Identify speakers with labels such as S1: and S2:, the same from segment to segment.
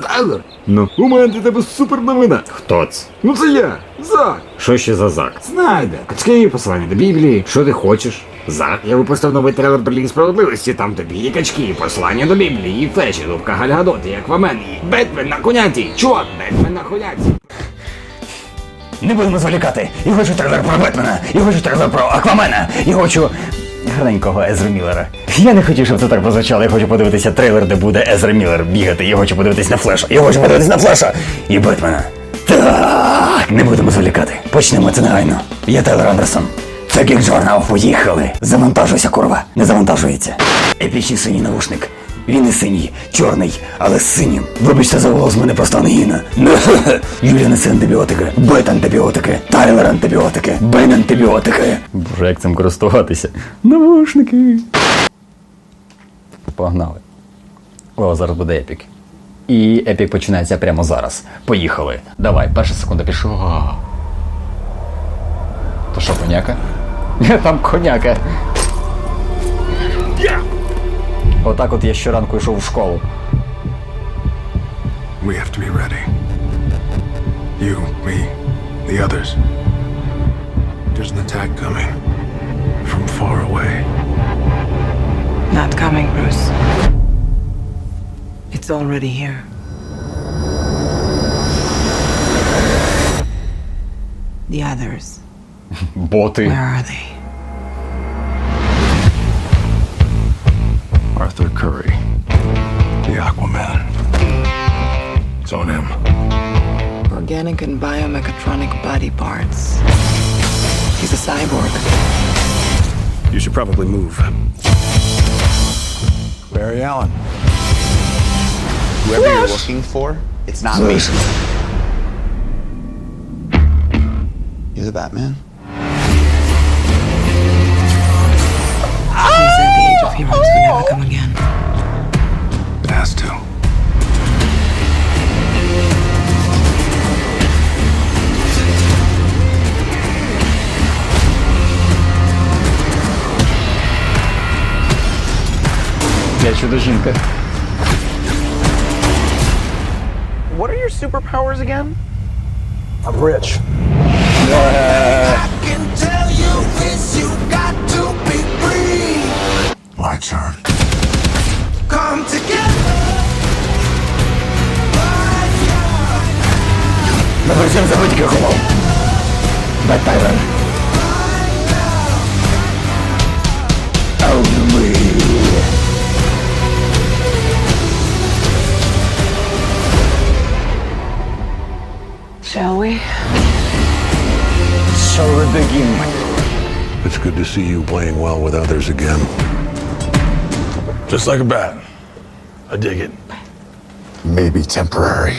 S1: це
S2: Ну,
S1: У мене для тебе супер новина.
S2: хто це?
S1: Ну це я, Зак.
S2: Що ще за зак?
S1: Знайде. Качки, посилання до Біблії.
S2: Що ти хочеш? Зак?
S1: Я випустив новий трейлер до Ліги справедливості, там тобі і качки, послання до Біблії, і флеші, дубка Гальгадот, і Аквамен, і Бетмен на коняті. Чувак, Бетмен на коняті.
S3: Не будемо зволікати. Я хочу трейлер про Бетмена, я хочу трейлер про Аквамена, я хочу гарненького Езра Міллера. Я не хотів, щоб це так прозвучало. Я хочу подивитися трейлер, де буде Езра Міллер бігати. Я хочу подивитися на Флеша. Я хочу подивитися на Флеша і Бетмена. Так, не будемо зволікати. Почнемо це негайно. Я Тейлор Андерсон. Це Journal. Поїхали. Завантажуйся, курва. Не завантажується. Епічний синій навушник. Він не синій, чорний, але синім. Вибачте за голос, мене просто ангіна. Юля несе антибіотики, Бет антибіотики, Тайлер антибіотики, Бен антибіотики. Боже, як цим користуватися? Навушники. Погнали. О, зараз буде епік. І епік починається прямо зараз. Поїхали. Давай, перша секунда пішла. То що, коняка? Там коняка. Отак от я щоранку йшов в школу.
S4: We have to be ready. You, me, the others. There's an attack coming from far away.
S5: Not coming, Bruce. It's already here. The others,
S3: Боти.
S5: where are they?
S4: Arthur Curry, the Aquaman. It's on him.
S5: Organic and biomechatronic body parts. He's a cyborg.
S4: You should probably move. Barry Allen.
S6: Whoever you're looking for, it's not me. You're the Batman? Oh!
S5: He said the age of heroes would never come again.
S4: It has to.
S3: чудо жінка.
S6: What are your superpowers again?
S4: I'm rich. My turn.
S3: На всім забудьки ховав. Бет Тайлер.
S5: Shall we
S3: begin?
S4: It's good to see you playing well with others again. Just like a bat. I dig it. Maybe temporary.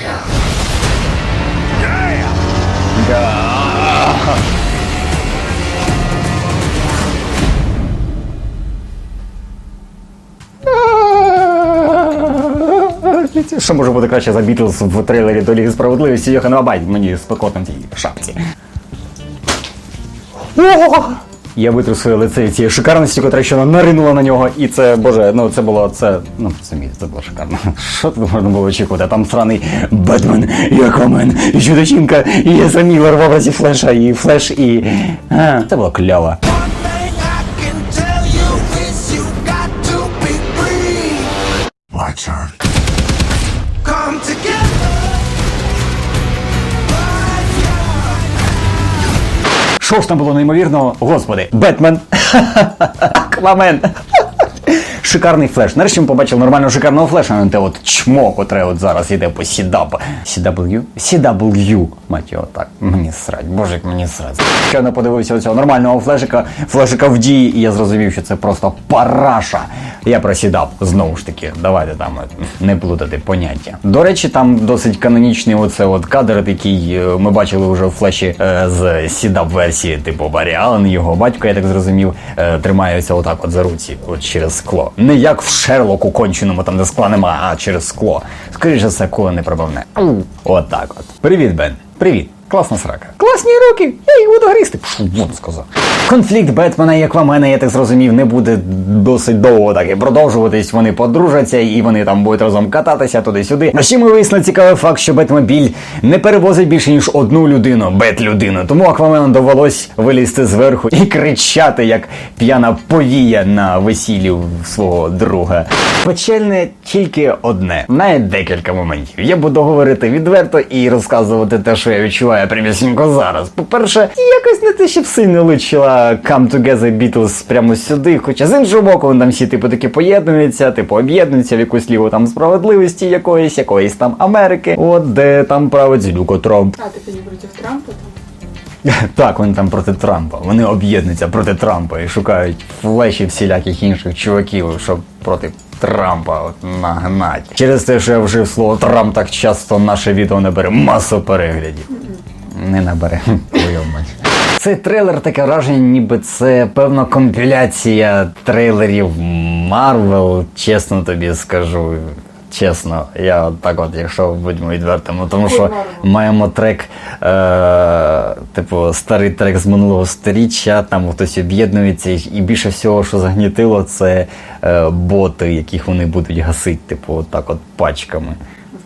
S3: Що може бути краще за Бітлз в трейлері до Ліги справедливості? Йохан Бабай мені спекотно в цій шапці. О! Я витру своє лице цієї шикарності, котра ще наринула на нього, і це, боже, ну це було це. Ну, самі, це було шикарно. Що тут можна було очікувати? Там сраний Бетмен, і Аквамен, і Чудо-жінка, і Єза Міллер в образі Флеша, і Флеш, і. А, це було кльово.
S4: My turn.
S3: Що ж там було неймовірного? Господи, Бетмен, Аквамен. Шикарний флеш. Нарешті ми побачили нормального шикарного флеша, а не те от чмо, котре от зараз йде по CW. CW? CW. Мать його так. Мені срать, боже, як мені срать. Щойно подивився оцього нормального флешика, флешика в дії, і я зрозумів, що це просто параша. Я про CW, знову ж таки, давайте там не плутати поняття. До речі, там досить канонічний оце от кадр, який е, ми бачили вже в флеші е, з CW версії, типу Барі Аллен, його батько, я так зрозумів, е, тримаються отак от за руці, от через скло. Не як в Шерлоку конченому, там де скла нема, а через скло. Скоріше все, коло не пробивне. Отак от. Привіт, Бен. Привіт. Класна срака. Класні руки, я їх буду гризти. Пшу, сказав. Конфлікт Бетмена і Аквамена, я так зрозумів, не буде досить довго так і продовжуватись. Вони подружаться і вони там будуть разом кататися туди-сюди. А ще ми вияснили цікавий факт, що Бетмобіль не перевозить більше ніж одну людину, бет-людину. Тому Аквамену довелось вилізти зверху і кричати, як п'яна повія на весіллі свого друга. Печальне тільки одне, навіть декілька моментів. Я буду говорити відверто і розказувати те, що я відчуваю прямісінько зараз. По-перше, якось не те, щоб сильно личила Come Together Beatles прямо сюди. Хоча з іншого боку, вони там всі типу таки поєднуються, типу об'єднуються в якусь ліву там справедливості якоїсь, якоїсь там Америки. От де там править Люко Трамп.
S7: А, ты не против Трампа?
S3: Так, вони там проти Трампа. Вони об'єднуються проти Трампа і шукають флеші всіляких інших чуваків, щоб проти Трампа от нагнать. Через те, що я вжив слово Трамп так часто наше відео набере масу переглядів. Не набере. Цей трейлер таке враження, ніби це певна компіляція трейлерів Марвел, чесно тобі скажу. Чесно, я от так от, якщо будьмо відвертими, тому що маємо трек, е, типу, старий трек з минулого сторіччя, там хтось об'єднується, і більше всього, що загнітило, це е, боти, яких вони будуть гасити, типу, от так от пачками.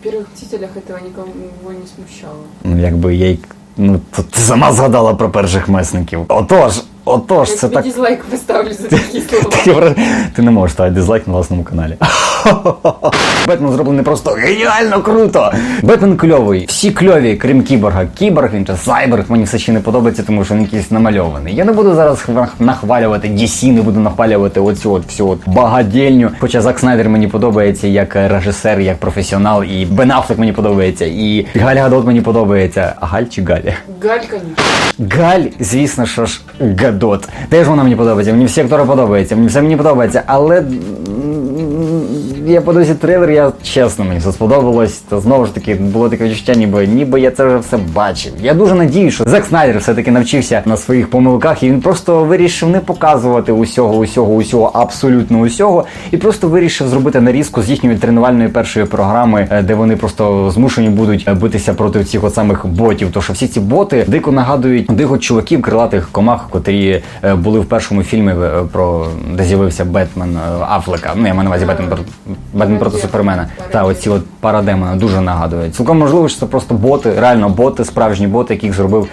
S7: В первых «Мстителях» этого никого не смущало.
S3: Ну, якби я й. Ну, то ти сама згадала про перших месників. Отож, отож, це так.
S7: дизлайк поставлю за такі слова.
S3: Ти не можеш ставити дизлайк на власному каналі. Бетмен зроблений просто геніально круто. Бетмен кльовий, всі кльові, крім кіборга. Кіборг, він же сайберг, мені все ще не подобається, тому що він якийсь намальований. Я не буду зараз хва- нахвалювати DC, не буду нахвалювати оцю от всю от багадільню. Хоча Зак Снайдер мені подобається як режисер, як професіонал, і Бен Аффлек мені подобається, і Галь Гадот мені подобається. А Галь чи Галя?
S7: Галь, конечно.
S3: Галь, звісно, що ж Гадот. Теж вона мені подобається, мені всі актори подобаються, мені все мені подобається, але mm-hmm. Я подивився трейлер, я чесно, мені все сподобалось. То знову ж таки було таке відчуття, ніби ніби я це вже все бачив. Я дуже надію, що Зак Снайдер все-таки навчився на своїх помилках, і він просто вирішив не показувати усього, усього, усього, абсолютно усього, і просто вирішив зробити нарізку з їхньої тренувальної першої програми, е, де вони просто змушені будуть е, битися проти цих самих ботів. То що всі ці боти дико нагадують диких чуваків, крилатих комах, котрі е, були в першому фільмі про де з'явився Бетмен Афлека. Ну я маю на увазі Бетмен Бетмен проти Супермена. Та оці от парадемони дуже нагадують. Цілком можливо, що це просто боти, реально боти, справжні боти, яких зробив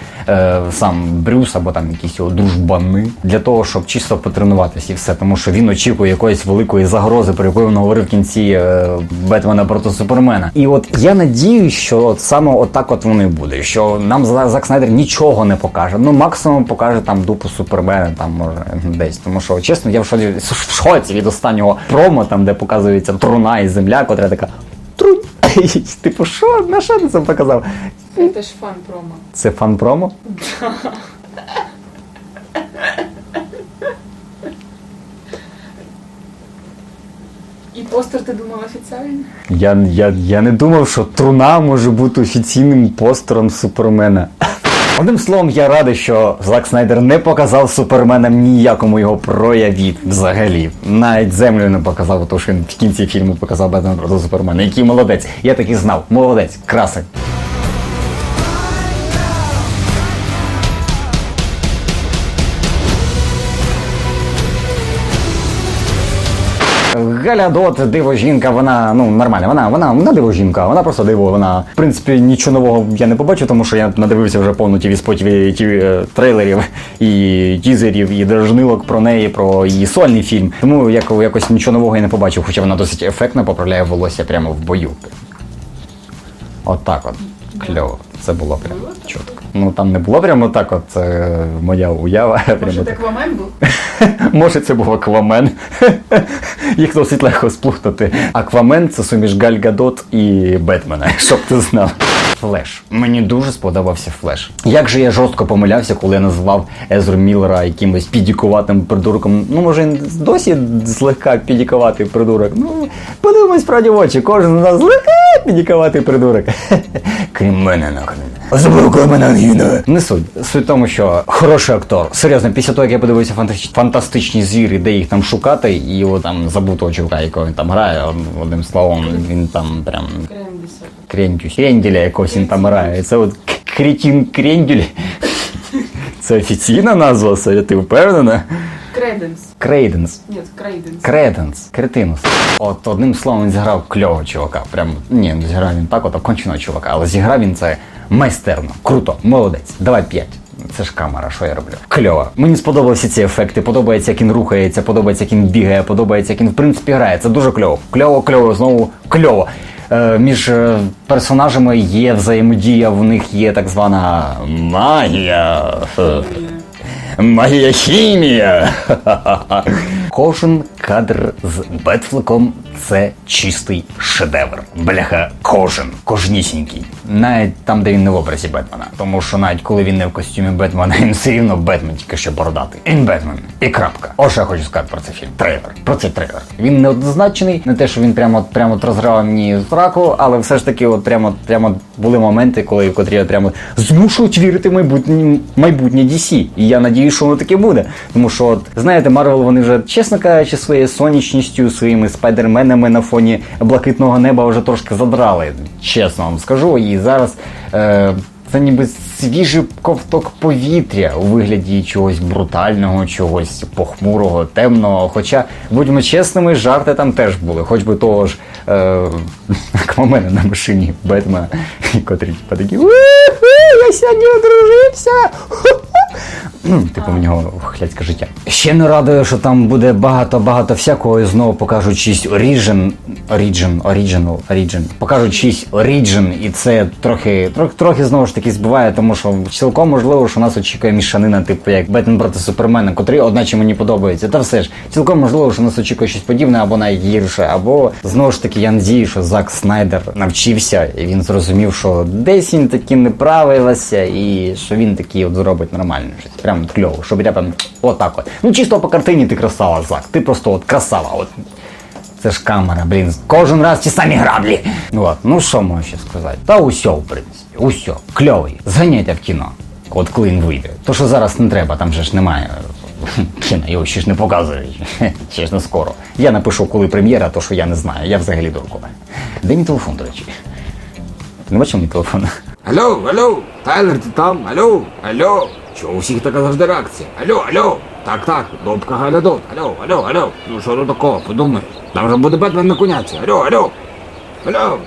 S3: сам Брюс або там якісь його дружбани для того, щоб чисто потренуватися і все. Тому що він очікує якоїсь великої загрози, про яку він говорив в кінці е, Бетмена проти Супермена. І от я надіюсь, що от саме отак от воно і буде. Що нам Зак Снайдер нічого не покаже. Ну максимум покаже там дупу Супермена, там може десь. Тому що чесно, я в шоці, в шоці від останнього промо, там де показується труна і земля, котра така. Трунь. Типу, що? На що ти це показав?
S7: Это ж фан-промо.
S3: Це фан-промо?
S7: И постер ты думал официально?
S3: Я, я, я не думав, що труна може бути офіційним постером Супермена. Одним словом, я радий, що Зак Снайдер не показав Суперменам ніякому його прояві взагалі. Навіть землю не показав, тому що він в кінці фільму показав Бетмен проти Супермена. Який молодець. Я так і знав. Молодець, красень. Галядот, диво жінка, вона ну нормальна. Вона вона вона диво жінка, вона просто диво. Вона в принципі нічого нового я не побачив, тому що я надивився вже повну тіві спотів і тіві е, трейлерів і тізерів, і дражнилок про неї, про її сольний фільм. Тому як, якось нічого нового я не побачив, хоча вона досить ефектно поправляє волосся прямо в бою. От так от. Кльово. Це було прям чітко. Ну там не було прямо так, от це моя уява.
S7: Может,
S3: так.
S7: Аквамен был?
S3: Може, це був Аквамен. Їх досить легко сплутати. Аквамен це суміш Галь Гадот і Бетмена, щоб ти знав. Флеш. Мені дуже сподобався флеш. Як же я жорстко помилявся, коли я назвав Езру Міллера якимось підікуватим придурком. Ну, може, він досі злегка підікуватий придурок. Ну, подивимось справді в очі. Кожен з нас злегка підікуватий придурок. Крім мене нахрен. Особливо мене ангіна. Не суть. Суть в тому, що хороший актор. Серйозно, після того, як я подивився фантастич- фантастичні звіри, де їх там шукати, і от там забув того чувака, якого він там грає, одним словом, він там прям крентюсь. Кренділя якогось він там грає. Це от к- Кретін Крендюль. Це офіційна назва, Соня, ти впевнена?
S7: Креденс.
S3: Крейденс.
S7: Ні, Крейденс.
S3: Креденс, кретинус. От одним словом він зіграв кльового чувака. Прям ні, не зіграв він так, от оконченого чувака, але зіграв він це майстерно, круто, молодець. Давай п'ять. Це ж камера, що я роблю? Кльово. Мені сподобалися ці ефекти, подобається, як він рухається, подобається, як він бігає, подобається, як він в принципі грає. Це дуже кльово. Кльово, кльово, знову кльово. Е, між е, персонажами є взаємодія, в них є так звана магія. Е, Магія хімія. Кожен кадр з Бетфлеком це чистий шедевр. Бляха, кожен, кожнісінький. Навіть там, де він не в образі Бетмена. Тому що навіть коли він не в костюмі Бетмена, він все рівно Бетмен, тільки що бородатий. Він Бетмен. І крапка. Ось що я хочу сказати про цей фільм. Трейлер. Про цей трейлер. Він неоднозначний, не те, що він прямо прямо розграв мені зраку, але все ж таки, от прямо прямо були моменти, коли в котрі я прямо змушують вірити в майбутнє майбутнє DC. І я надію, що воно таке буде. Тому що, от, знаєте, Марвел вони вже, чесно кажучи, своєю сонячністю, своїми спайдерменами на фоні блакитного неба вже трошки задрали. Чесно вам скажу. І зараз. Е, це ніби свіжий ковток повітря у вигляді чогось брутального, чогось похмурого, темного. Хоча, будьмо чесними, жарти там теж були, хоч би того ж, е, мене на машині Бетмена, типа такі я сьогодні одружився. Типу, в нього хляцьке життя. Ще не радує, що там буде багато-багато всякого, і знову покажуть чийсь Origin, Origin, Original, Origin. Покажуть чийсь Origin, і це трохи, трохи, трохи знову ж таки збиває, тому що цілком можливо, що нас очікує мішанина, типу як Бетмен проти Супермена, котрий одначе мені подобається. Та все ж, цілком можливо, що нас очікує щось подібне, або навіть гірше, або знову ж таки я надію, що Зак Снайдер навчився, і він зрозумів, що десь він таки не правився, і що він такий от зробить нормально щось. Прям кльово, щоб я прям отак от. Ну чисто по картині ти красава, Зак. Ти просто от красава. От. Це ж камера, блін. Кожен раз ті самі граблі. От, ну що можу ще сказати? Та усьо, в принципі, усьо. Кльовий. Зганяйте в кіно. От коли він вийде. То, що зараз не треба, там же ж немає. Кіно, його ще ж не показують. Ще ж не скоро. Я напишу, коли прем'єра, то що я не знаю. Я взагалі дурко. Де мій телефон, до речі? Не бачив мій телефон?
S1: Алло, алло, Тайлер, ти там? Алло, алло. Чого у всіх така завжди реакція? Алло, алло. Так, так, добка Галядот. Алло, алло, алло. Ну що тут такого, подумай. Там вже буде Бетмен на коняці. Алло, алло. Алло.